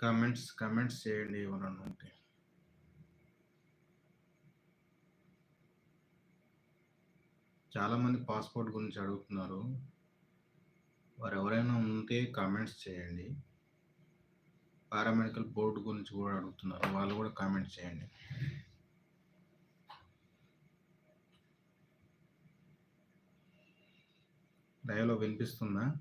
Comments comments చేయండి ఎవరన్నా ఉంటే. చాలామంది పాస్పోర్ట్ గురించి అడుగుతున్నారు. వారు ఎవరైనా ఉంటే కామెంట్స్ చేయండి. పారామెడికల్ బోర్డు గురించి కూడా అడుగుతున్నారు. వాళ్ళు కూడా కామెంట్స్ చేయండి. లైవ్లో వినిపిస్తుందా?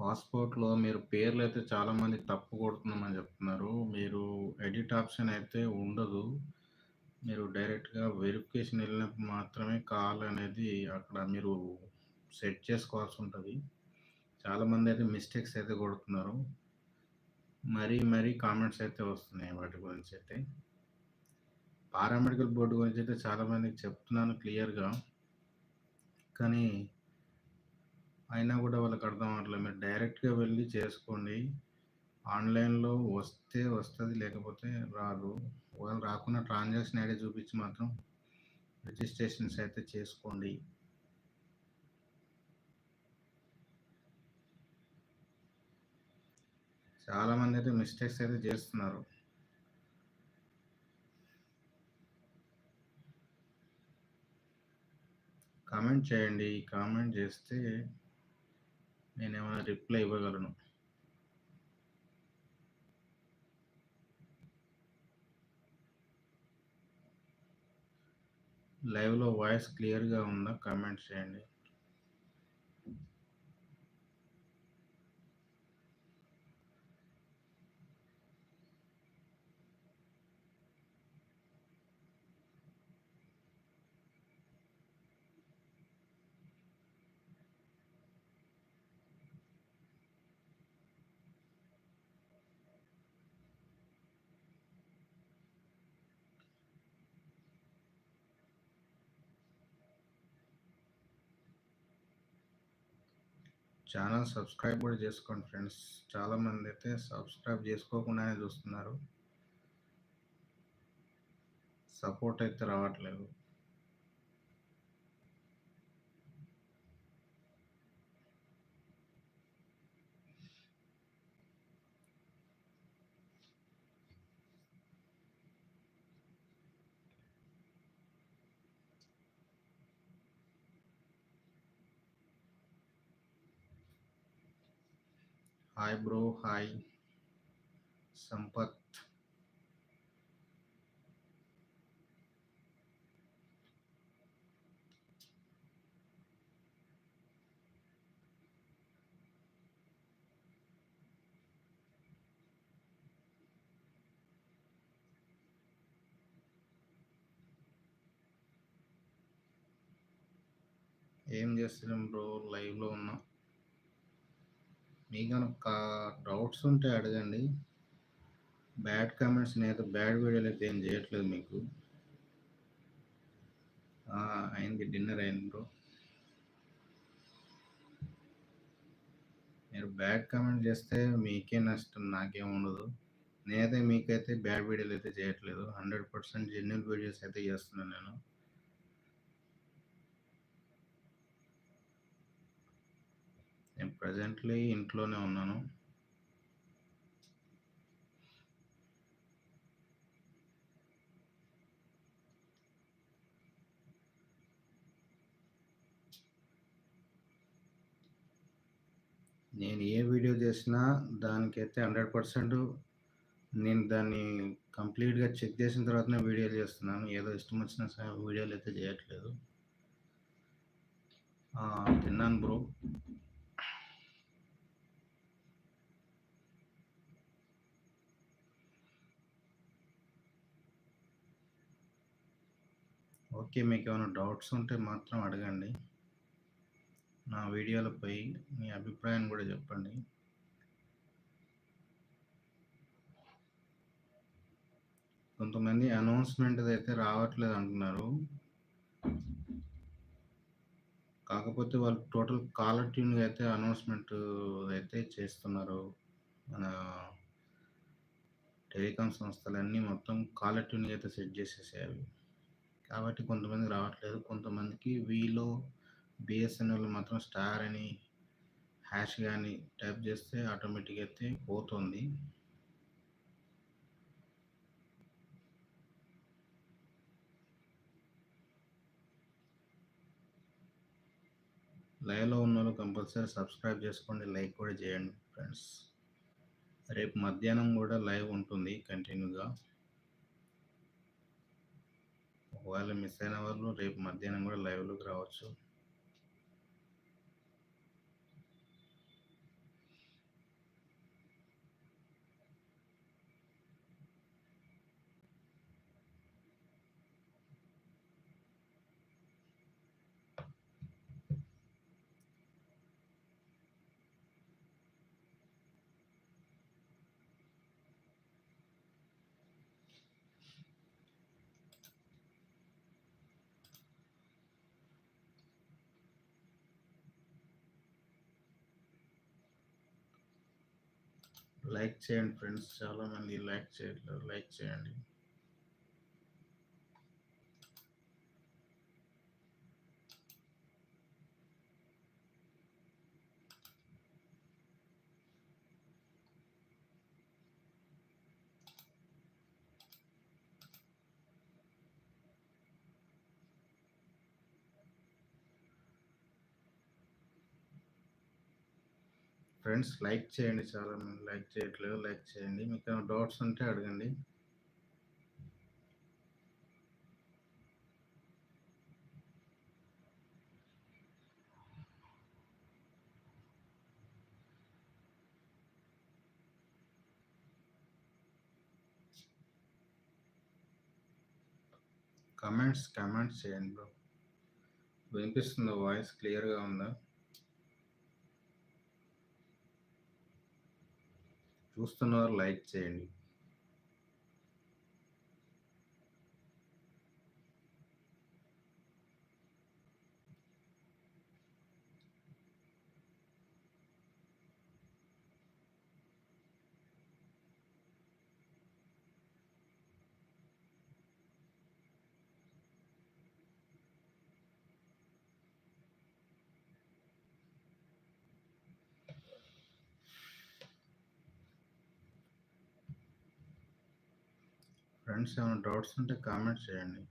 పాస్పోర్ట్లో మీరు పేర్లు అయితే చాలామంది తప్పు కొడుతున్నామని చెప్తున్నారు. మీరు ఎడిట్ ఆప్షన్ అయితే ఉండదు. మీరు డైరెక్ట్గా వెరిఫికేషన్ వెళ్ళినప్పుడు మాత్రమే కాల్ అనేది అక్కడ మీరు సెట్ చేసుకోవాల్సి ఉంటుంది. చాలామంది అయితే మిస్టేక్స్ అయితే కొడుతున్నారు. మరీ మరీ కామెంట్స్ అయితే వస్తున్నాయి వాటి గురించి అయితే. పారామెడికల్ బోర్డు గురించి అయితే చాలామందికి చెప్తున్నాను క్లియర్గా. కానీ అయినా కూడా వాళ్ళకి అర్థం అవ్వట్లేదు. మీరు డైరెక్ట్గా వెళ్ళి చేసుకోండి. ఆన్లైన్లో వస్తే వస్తుంది లేకపోతే రాదు. వాళ్ళు రాకుండా ట్రాన్సాక్షన్ ఐడి చూపించి మాత్రం రిజిస్ట్రేషన్స్ అయితే చేసుకోండి. చాలామంది అయితే మిస్టేక్స్ అయితే చేస్తున్నారు. కామెంట్ చేయండి. కామెంట్ చేస్తే నేను ఏమైనా రిప్లై ఇవ్వగలను లైవ్లో వాయిస్ క్లియర్గా ఉందా? కామెంట్ చేయండి. ఛానల్ సబ్స్క్రైబ్ కూడా చేసుకోండి ఫ్రెండ్స్. చాలామంది అయితే సబ్స్క్రైబ్ చేసుకోకుండానే చూస్తున్నారు. సపోర్ట్ అయితే రావట్లేదు. హాయ్ బ్రో హాయ్ సంపత్ ఏం చేస్తున్నాం బ్రో లైవ్లో ఉన్నా. మీకు కనుక డౌట్స్ ఉంటే అడగండి. బ్యాడ్ కామెంట్స్ నేనైతే బ్యాడ్ వీడియోలు అయితే ఏం చేయట్లేదు మీకు. అయింది డిన్నర్ అయింది బ్రో. మీరు బ్యాడ్ కామెంట్ చేస్తే మీకే నష్టం నాకేం ఉండదు. నేనైతే మీకైతే బ్యాడ్ వీడియోలు అయితే చేయట్లేదు. హండ్రెడ్ పర్సెంట్ జెన్యున్ వీడియోస్ అయితే చేస్తున్నాను నేను నేను ప్రజెంట్లీ ఇంట్లోనే ఉన్నాను. నేను ఏ వీడియో చేసినా దానికైతే హండ్రెడ్ పర్సెంట్ నేను దాన్ని కంప్లీట్గా చెక్ చేసిన తర్వాతనే వీడియోలు చేస్తున్నాను. ఏదో ఇష్టం వచ్చిన వీడియోలు అయితే చేయట్లేదు. తిన్నాను బ్రో. ఓకే మీకు ఏమైనా డౌట్స్ ఉంటే మాత్రం అడగండి. నా వీడియోలపై మీ అభిప్రాయం కూడా చెప్పండి. కొంతమంది అనౌన్స్మెంట్ అయితే రావట్లేదు అంటున్నారు. కాకపోతే వాళ్ళు టోటల్ కాలర్ ట్యూన్గా అయితే అనౌన్స్మెంట్ అయితే చేస్తున్నారు. మన టెలికాం సంస్థలన్నీ మొత్తం కాలర్ ట్యూన్గా అయితే సెట్ చేసేసాయి అవి కాబట్టి కొంతమందికి రావట్లేదు. కొంతమందికి వీలో బిఎస్ఎన్ఎల్ మాత్రం స్టార్ అని హ్యాష్ కానీ టైప్ చేస్తే ఆటోమేటిక్ అయితే పోతుంది. లైవ్లో ఉన్న వాళ్ళు కంపల్సరీ సబ్స్క్రైబ్ చేసుకోండి. లైక్ కూడా చేయండి ఫ్రెండ్స్. రేపు మధ్యాహ్నం కూడా లైవ్ ఉంటుంది కంటిన్యూగా. ఒకవేళ మిస్ అయిన వాళ్ళు రేపు మధ్యాహ్నం కూడా లైవ్లోకి రావచ్చు. లైక్ చేయండి ఫ్రెండ్స్ చాలా మంది లైక్ చేయట్లేదు లైక్ చేయండి ఫ్రెండ్స్ లైక్ చేయండి చాలా మంది. లైక్ చేయట్లేదు లైక్ చేయండి. మీకు ఏమైనా డౌట్స్ ఉంటే అడగండి. కమెంట్స్ కమెంట్స్ చేయండి బ్రో వినిపిస్తుందా వాయిస్ క్లియర్గా ఉందా? చూస్తున్నవారు లైక్ చేయండి. ఫ్రెండ్స్ ఏమైనా డౌట్స్ ఉంటే కామెంట్ చేయండి.